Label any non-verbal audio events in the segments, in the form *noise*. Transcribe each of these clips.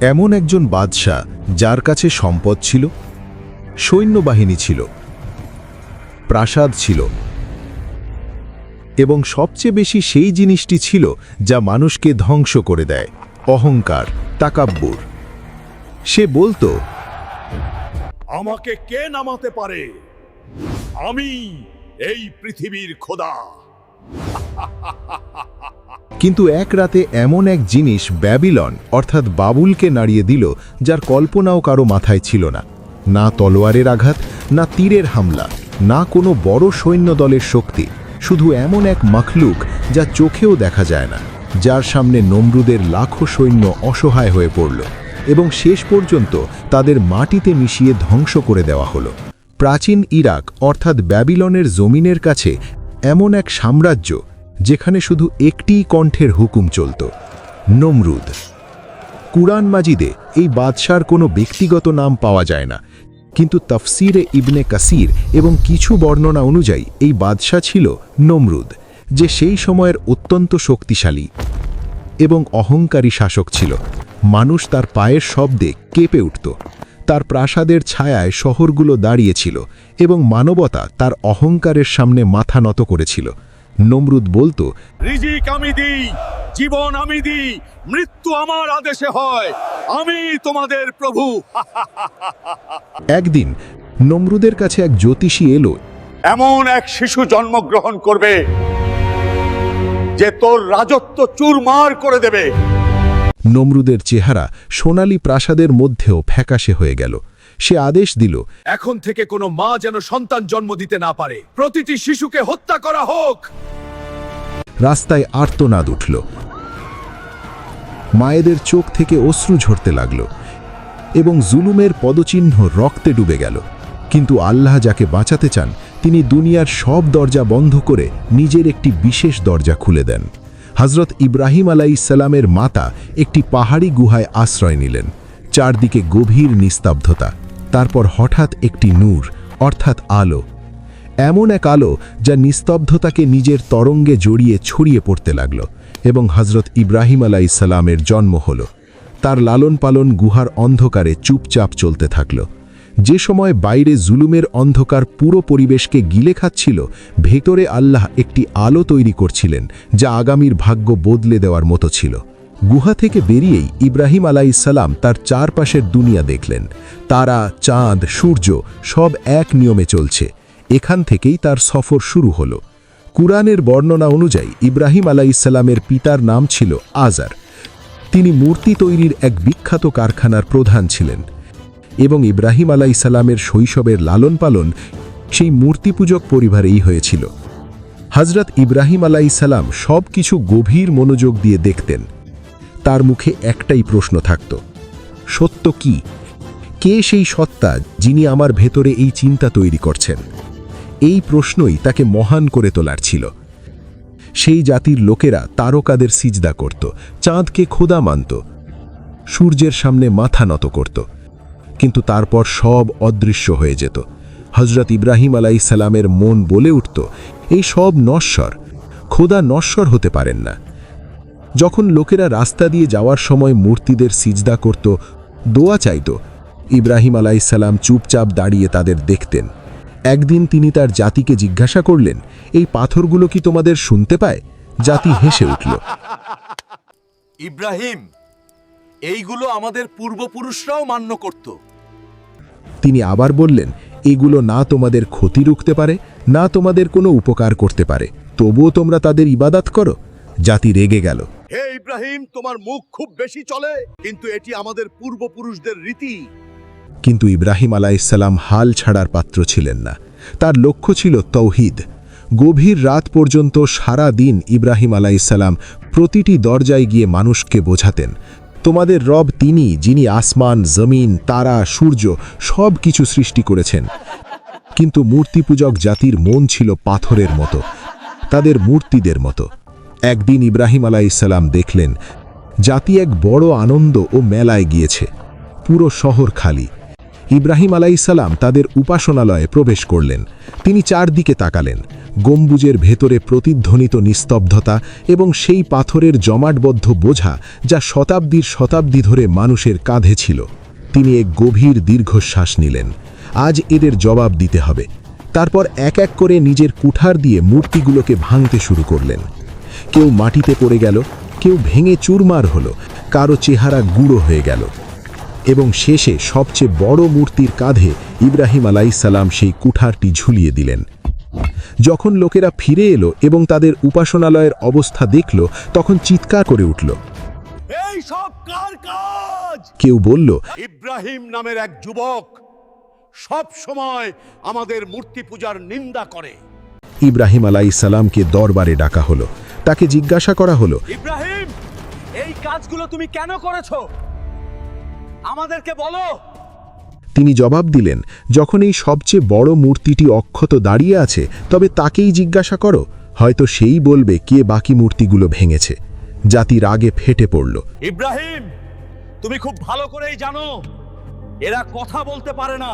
এমন একজন বাদশাহ যার কাছে সম্পদ ছিল, সৈন্যবাহিনী ছিল, প্রাসাদ ছিল, এবং সবচেয়ে বেশি সেই জিনিসটি ছিল যা মানুষকে ধ্বংস করে দেয়, অহংকার, তাকাব্বুর। সে বলতো, আমাকে কে নামাতে পারে? আমি এই পৃথিবীর খোদা। *laughs* কিন্তু এক রাতে এমন এক জিনিস ব্যাবিলন, অর্থাৎ বাবুলকে নাড়িয়ে দিল, যার কল্পনাও কারও মাথায় ছিল না। না তলোয়ারের আঘাত, না তীরের হামলা, না কোনো বড় সৈন্য দলের শক্তি, শুধু এমন এক মখলুক যা চোখেও দেখা যায় না, যার সামনে নমরুদের লাখো সৈন্য অসহায় হয়ে পড়ল এবং শেষ পর্যন্ত তাদের মাটিতে মিশিয়ে ধ্বংস করে দেওয়া হলো। প্রাচীন ইরাক, অর্থাৎ ব্যাবিলনের জমিনের কাছে, এমন এক সাম্রাজ্য যেখানে শুধু একটিই কণ্ঠের হুকুম চলত, নমরুদ। কুরআন মাজিদে এই বাদশার কোনো ব্যক্তিগত নাম পাওয়া যায় না, কিন্তু তফসিরে ইবনে কাসির এবং কিছু বর্ণনা অনুযায়ী এই বাদশা ছিল নমরুদ, যে সেই সময়ের অত্যন্ত শক্তিশালী এবং অহংকারী শাসক ছিল। মানুষ তার পায়ের শব্দে কেঁপে উঠত, তার প্রাসাদের ছায়ায় শহরগুলো দাঁড়িয়েছিল এবং মানবতা তার অহংকারের সামনে মাথা নত করেছিল। নমরুদ বলতো রিজিক আমি দিই জীবন আমি দিই মৃত্যু আমার আদেশে হয় আমি তোমাদের প্রভু। একদিন নমরুদের কাছে এক জ্যোতিষী এলো এমন এক শিশু জন্মগ্রহণ করবে যে তোর রাজত্ব চুরমার করে দেবে। নমরুদের চেহারা সোনালী প্রাসাদের মধ্যেও ফ্যাকাশে হয়ে গেল। সে আদেশ দিল। এখন থেকে কোনো মা যেন সন্তান জন্ম দিতে না পারে। প্রতিটি শিশুকে হত্যা করা হোক। রাস্তায় আর্তনাদ উঠল। মায়েদের চোখ থেকে অশ্রু ঝরতে লাগল এবং জুলুমের পদচিহ্ন রক্তে ডুবে গেল। কিন্তু আল্লাহ যাকে বাঁচাতে চান তিনি দুনিয়ার সব দরজা বন্ধ করে নিজের একটি বিশেষ দরজা খুলে দেন। হজরত ইব্রাহিম আলাই আলাইসাল্লামের মাতা একটি পাহাড়ি গুহায় আশ্রয় নিলেন। চারদিকে গভীর নিস্তব্ধতা। তারপর হঠাৎ একটি নূর, অর্থাৎ আলো। এমন এক আলো যা নিস্তব্ধতাকে নিজের তরঙ্গে জড়িয়ে ছড়িয়ে পড়তে লাগল এবং হজরত ইব্রাহিম আলাইসাল্লামের জন্ম হল। তার লালন পালন গুহার অন্ধকারে চুপচাপ চলতে থাকল। যে সময় বাইরে জুলুমের অন্ধকার পুরো পরিবেশকে গিলে খাচ্ছিল, ভেতরে আল্লাহ একটি আলো তৈরি করছিলেন যা আগামীর ভাগ্য বদলে দেওয়ার মতো ছিল। গুহা থেকে বেরিয়েই ইব্রাহিম আলাইসাল্লাম তার চারপাশের দুনিয়া দেখলেন। তারা, চাঁদ, সূর্য সব এক নিয়মে চলছে। এখান থেকেই তার সফর শুরু হল। কুরআনের বর্ণনা অনুযায়ী ইব্রাহিম আলাইসাল্লামের পিতার নাম ছিল আজার। তিনি মূর্তি তৈরির এক বিখ্যাত কারখানার প্রধান ছিলেন এবং ইব্রাহিম আলাইসাল্লামের শৈশবের লালন পালন সেই মূর্তিপূজক পরিবারেই হয়েছিল। হজরত ইব্রাহিম আলাইসাল্লাম সব কিছু গভীর মনোযোগ দিয়ে দেখতেন। তার মুখে একটাই প্রশ্ন থাকত, সত্য কি? কে সেই সত্তা যিনি আমার ভেতরে এই চিন্তা তৈরি করছেন? এই প্রশ্নই তাকে মহান করে তোলার ছিল। সেই জাতির লোকেরা তারকাদের সিজদা করত, চাঁদকে খোদা মানত, সূর্যের সামনে মাথা নত করত। কিন্তু তারপর সব অদৃশ্য হয়ে যেত। হজরত ইব্রাহিম আলাইসালামের মন বলে উঠত, এই সব নশ্বর, খোদা নশ্বর হতে পারেন না। যখন লোকেরা রাস্তা দিয়ে যাওয়ার সময় মূর্তিদের সিজদা করত দোয়া চাইত ইব্রাহিম আলাইসাল্লাম চুপচাপ দাঁড়িয়ে তাদের দেখতেন। একদিন তিনি তার জাতিকে জিজ্ঞাসা করলেন এই পাথরগুলো কি তোমাদের শুনতে পায়? জাতি হেসে উঠল। ইব্রাহিম এইগুলো আমাদের পূর্বপুরুষরাও মান্য করত। তিনি আবার বললেন এগুলো না তোমাদের ক্ষতি রুখতে পারে না তোমাদের কোনো উপকার করতে পারে। তবুও তোমরা তাদের ইবাদাত করো। জাতি রেগে গেল। হে ইব্রাহিম তোমার মুখ খুব বেশি চলে কিন্তু এটি আমাদের পূর্বপুরুষদের রীতি। কিন্তু ইব্রাহিম আলাইসাল্লাম হাল ছাড়ার পাত্র ছিলেন না। তার লক্ষ্য ছিল তৌহিদ। গভীর রাত পর্যন্ত সারা দিন ইব্রাহিম আলাইসাল্লাম প্রতিটি দরজায় গিয়ে মানুষকে বোঝাতেন। তোমাদের রব তিনি যিনি আসমান জমিন তারা সূর্য সব কিছু সৃষ্টি করেছেন। কিন্তু মূর্তিপূজক জাতির মন ছিল পাথরের মতো তাদের মূর্তিদের মতো। একদিন ইব্রাহিম আলাইসাল্লাম দেখলেন, জাতি এক বড় আনন্দ ও মেলায় গিয়েছে, পুরো শহর খালি। ইব্রাহিম আলাইসাল্লাম তাদের উপাসনালয়ে প্রবেশ করলেন। তিনি চারদিকে তাকালেন, গম্বুজের ভেতরে প্রতিধ্বনিত নিস্তব্ধতা এবং সেই পাথরের জমাটবদ্ধ বোঝা যা শতাব্দীর শতাব্দী ধরে মানুষের কাঁধে ছিল। তিনি এক গভীর দীর্ঘশ্বাস নিলেন। আজ এদের জবাব দিতে হবে। তারপর এক এক করে নিজের কুঠার দিয়ে মূর্তিগুলোকে ভাঙতে শুরু করলেন। কেউ মাটিতে পড়ে গেল কেউ ভেঙে চুরমার হলো কারও চেহারা গুঁড়ো হয়ে গেল। এবং শেষে সবচেয়ে বড় মূর্তির কাঁধে ইব্রাহিম আলাইসাল্লাম সেই কুঠারটি ঝুলিয়ে দিলেন। যখন লোকেরা ফিরে এলো এবং তাদের উপাসনালয়ের অবস্থা দেখল তখন চিৎকার করে উঠল। এই সব কার কাজ? কেউ বলল ইব্রাহিম নামের এক যুবক সব সময় আমাদের মূর্তি পূজার নিন্দা করে। ইব্রাহিম আলাইসাল্লামকে দরবারে ডাকা হলো। তাকে জিজ্ঞাসা করা হলো। ইব্রাহিম এই কাজগুলো তুমি কেন করেছ? আমাদেরকে বলো। তিনি জবাব দিলেন যখন এই সবচেয়ে বড় মূর্তিটি অক্ষত দাঁড়িয়ে আছে তবে তাকেই জিজ্ঞাসা করো। হয়তো সেই বলবে কে বাকি মূর্তিগুলো ভেঙেছে। জাতি রাগে ফেটে পড়ল। ইব্রাহিম তুমি খুব ভালো করেই জানো এরা কথা বলতে পারে না।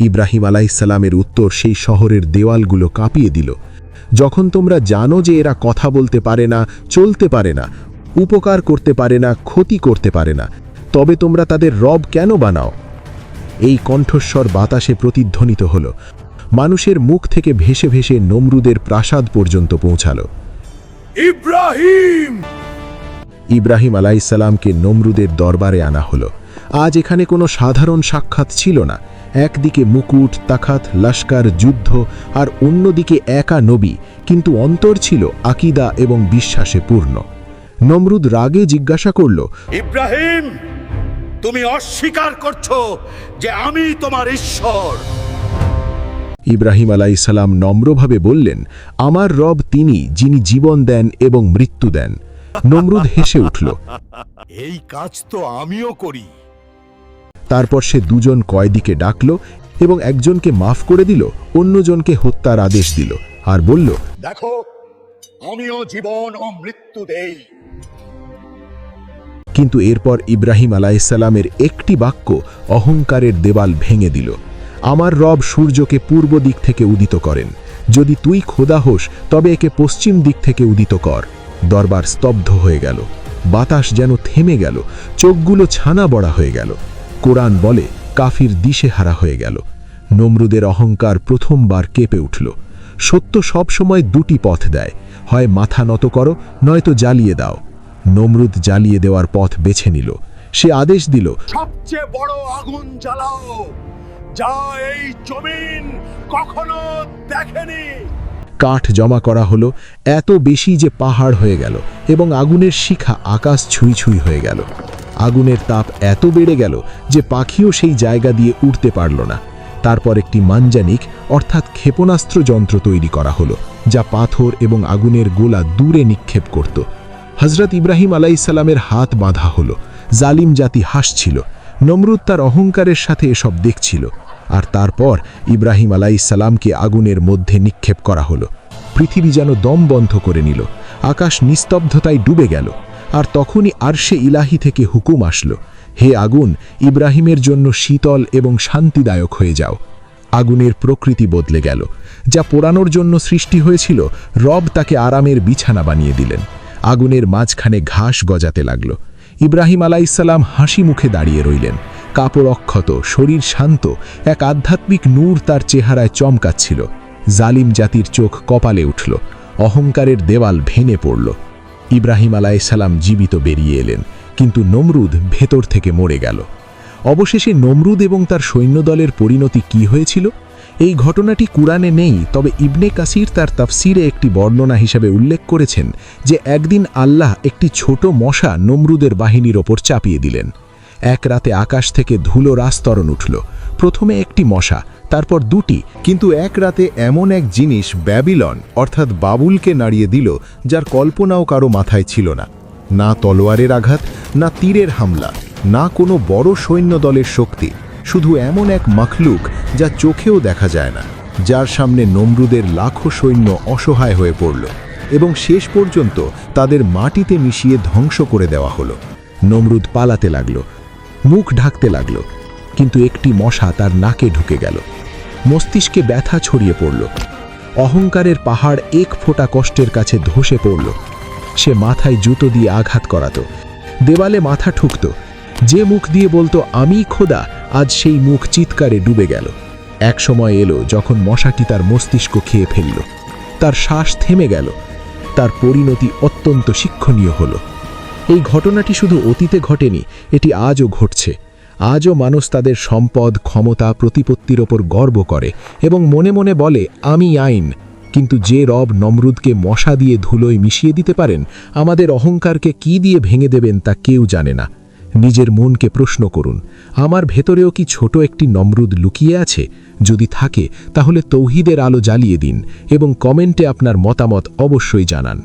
ইব্রাহিম আলাইসাল্লামের উত্তর সেই শহরের দেওয়ালগুলো কাঁপিয়ে দিল। যখন তোমরা জানো যে এরা কথা বলতে পারে না চলতে পারে না উপকার করতে পারে না ক্ষতি করতে পারে না তবে তোমরা তাদের রব কেন বানাও? এই কণ্ঠস্বর বাতাসে প্রতিধ্বনিত হল। মানুষের মুখ থেকে ভেসে ভেসে নমরুদের প্রাসাদ পর্যন্ত পৌঁছালো। ইব্রাহিম! ইব্রাহিম আলাইসাল্লামকে নমরুদের দরবারে আনা হলো। আজ এখানে কোনো সাধারণ সাক্ষাৎ ছিল না। একদিকে মুকুট তাখাত লস্কর যুদ্ধ আর অন্যদিকে একা নবী কিন্তু অন্তর ছিল আকিদা এবং বিশ্বাসে পূর্ণ। নমরুদ রাগে জিজ্ঞাসা করল ইব্রাহিম তুমি অস্বীকার করছ যে আমি তোমার ঈশ্বর? ইব্রাহিম আলাইসাল্লাম নম্রভাবে বললেন আমার রব তিনি যিনি জীবন দেন এবং মৃত্যু দেন। নমরুদ হেসে উঠল এই কাজ তো আমিও করি। তারপর সে দুজন কয়েদিকে ডাকল এবং একজনকে মাফ করে দিল অন্যজনকে হত্যার আদেশ দিল আর বলল দেখো আমিও জীবন ও মৃত্যু দেই। কিন্তু এরপর ইব্রাহিম আলাইসাল্লামের একটি বাক্য অহংকারের দেওয়াল ভেঙে দিল। আমার রব সূর্যকে পূর্ব দিক থেকে উদিত করেন। যদি তুই খোদা হোস তবে একে পশ্চিম দিক থেকে উদিত কর। দরবার স্তব্ধ হয়ে গেল। বাতাস যেন থেমে গেল। চোখগুলো ছানা বড়া হয়ে গেল। কোরআন বলে কাফির দিশেহারা হয়ে গেল। নমরুদের অহংকার প্রথমবার কেঁপে উঠল। সত্য সব সময় দুটি পথ দেয়। হয় মাথা নত করো নয়তো জ্বালিয়ে দাও। নমরুদ জ্বালিয়ে দেওয়ার পথ বেছে নিল। সে আদেশ দিল সবচেয়ে বড় আগুন জ্বালাও। যা এই জমিন কখনো দেখেনি। কাঠ জমা করা হলো এত বেশি যে পাহাড় হয়ে গেল এবং আগুনের শিখা আকাশ ছুঁই ছুঁই হয়ে গেল। আগুনের তাপ এত বেড়ে গেল যে পাখিও সেই জায়গা দিয়ে উঠতে পারল না। তারপর একটি মানজানিক, অর্থাৎ ক্ষেপণাস্ত্র যন্ত্র তৈরি করা হলো, যা পাথর এবং আগুনের গোলা দূরে নিক্ষেপ করত। হজরত ইব্রাহিম আলাইসাল্লামের হাত বাঁধা হলো, জালিম জাতি হাসছিল, নমরুদ তার অহংকারের সাথে এসব দেখছিল, আর তারপর ইব্রাহিম আলাইসাল্লামকে আগুনের মধ্যে নিক্ষেপ করা হলো। পৃথিবী যেন দম বন্ধ করে নিল, আকাশ নিস্তব্ধতায় ডুবে গেল। আর তখনই আরশে ইলাহি থেকে হুকুম আসলো, হে আগুন, ইব্রাহিমের জন্য শীতল এবং শান্তিদায়ক হয়ে যাও। আগুনের প্রকৃতি বদলে গেল। যা পোড়ানোর জন্য সৃষ্টি হয়েছিল, রব তাকে আরামের বিছানা বানিয়ে দিলেন। আগুনের মাঝখানে ঘাস গজাতে লাগল। ইব্রাহিম আলাইসাল্লাম হাসি মুখে দাঁড়িয়ে রইলেন। কাপড় অক্ষত, শরীর শান্ত, এক আধ্যাত্মিক নূর তার চেহারায় চমকাচ্ছিল। জালিম জাতির চোখ কপালে উঠল। অহংকারের দেওয়াল ভেঙে পড়ল। ইব্রাহিম আলাইসাল্লাম জীবিত বেরিয়ে এলেন, কিন্তু নমরুদ ভেতর থেকে মরে গেল। অবশেষে নমরুদ এবং তার সৈন্যদলের পরিণতি কি হয়েছিল? এই ঘটনাটি কুরআনে নেই, তবে ইবনে কাসির তার তাফসিরে একটি বর্ণনা হিসাবে উল্লেখ করেছেন যে একদিন আল্লাহ একটি ছোট মশা নমরুদের বাহিনীর ওপর চাপিয়ে দিলেন। এক রাতে আকাশ থেকে ধুলো রাস্তরণ উঠল। প্রথমে একটি মশা তারপর দুটি, কিন্তু এক রাতে এমন এক জিনিস ব্যাবিলন, অর্থাৎ বাবুলকে নাড়িয়ে দিল, যার কল্পনাও কারও মাথায় ছিল না। না তলোয়ারের আঘাত, না তীরের হামলা, না কোনো বড় সৈন্য দলের শক্তি, শুধু এমন এক মখলুক যা চোখেও দেখা যায় না, যার সামনে নমরুদের লাখো সৈন্য অসহায় হয়ে পড়ল, এবং শেষ পর্যন্ত তাদের মাটিতে মিশিয়ে ধ্বংস করে দেওয়া হলো। নমরুদ পালাতে লাগল, মুখ ঢাকতে লাগল, কিন্তু একটি মশা তার নাকে ঢুকে গেল। মস্তিষ্কে ব্যথা ছড়িয়ে পড়ল। অহংকারের পাহাড় এক ফোঁটা কষ্টের কাছে ধসে পড়ল। সে মাথায় জুতো দিয়ে আঘাত করাতো। দেওয়ালে মাথা ঠুকত। যে মুখ দিয়ে বলতো, আমি খোদা, আজ সেই মুখ চিৎকারে ডুবে গেল। এক সময় এলো যখন মশাটি তার মস্তিষ্ক খেয়ে ফেলল। তার শ্বাস থেমে গেল। তার পরিণতি অত্যন্ত শিক্ষণীয় হলো। এই ঘটনাটি শুধু অতীতে ঘটেনি, এটি আজও ঘটছে। আজও মানুষ তাদের সম্পদ, ক্ষমতা, প্রতিপত্তির ওপর গর্ব করে এবং মনে মনে বলে, আমি আইন। কিন্তু যে রব নমরুদকে মশা দিয়ে ধুলোয় মিশিয়ে দিতে পারেন, আমাদের অহংকারকে কি দিয়ে ভেঙে দেবেন তা কেউ জানে না। নিজের মনকে প্রশ্ন করুন, আমার ভেতরেও কি ছোট একটি নমরুদ লুকিয়ে আছে? যদি থাকে, তাহলে তৌহিদের আলো জ্বালিয়ে দিন এবং কমেন্টে আপনার মতামত অবশ্যই জানান।